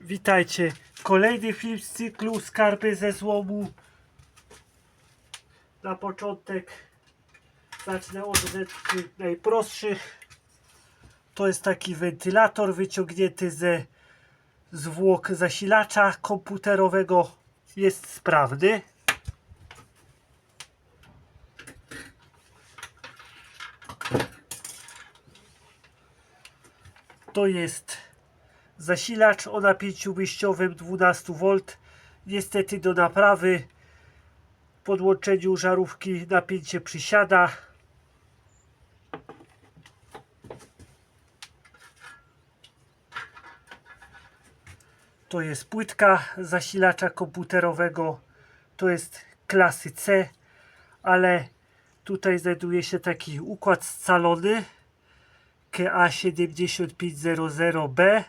Witajcie. Kolejny film z cyklu Skarby ze złomu. Na początek zacznę od rzeczy najprostszych. To jest taki wentylator wyciągnięty ze zwłok zasilacza komputerowego. Jest sprawny. To jest zasilacz o napięciu wyjściowym 12V. Niestety do naprawy w podłączeniu żarówki napięcie przysiada. To jest płytka zasilacza komputerowego. To jest klasy C, ale tutaj znajduje się taki układ scalony KA7500B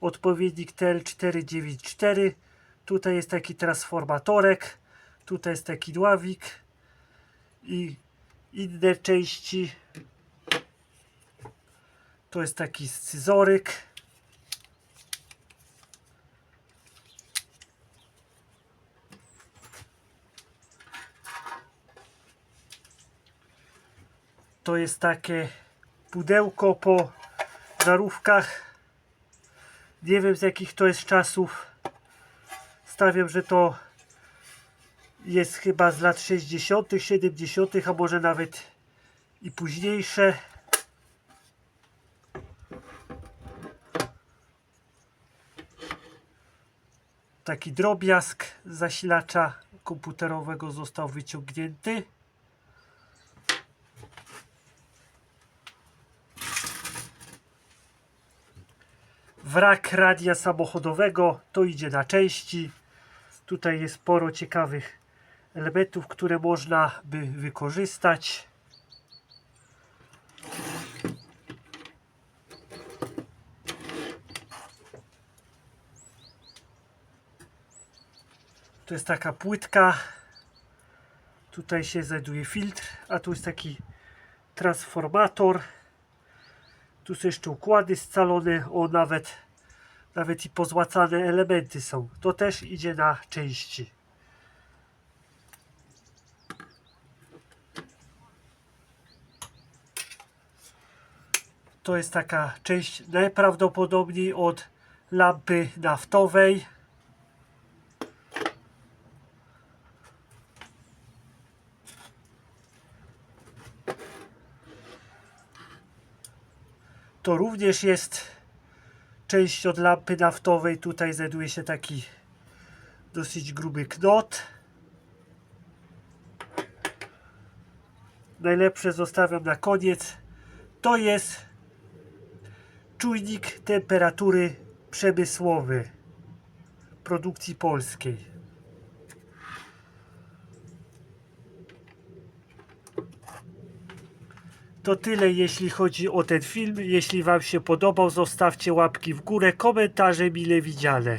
odpowiednik TL494 tutaj jest taki transformatorek tutaj jest taki dławik i inne części. To jest taki scyzoryk. To jest takie pudełko po żarówkach nie wiem z jakich to jest czasów. Stawiam, że to jest chyba z lat 60 70 a może nawet i późniejsze. Taki drobiazg zasilacza komputerowego został wyciągnięty wrak radia samochodowego, to idzie na części. Tutaj jest sporo ciekawych elementów, które można by wykorzystać. To jest taka płytka. Tutaj się znajduje filtr, a tu jest taki transformator. Tu są jeszcze układy scalone, o nawet, nawet i pozłacane elementy są. To też idzie na części. To jest taka część najprawdopodobniej od lampy naftowej. To również jest część od lampy naftowej. Tutaj znajduje się taki dosyć gruby knot. Najlepsze zostawiam na koniec. To jest czujnik temperatury przemysłowy produkcji polskiej. To tyle jeśli chodzi o ten film. Jeśli Wam się podobał, zostawcie łapki w górę, komentarze mile widziane.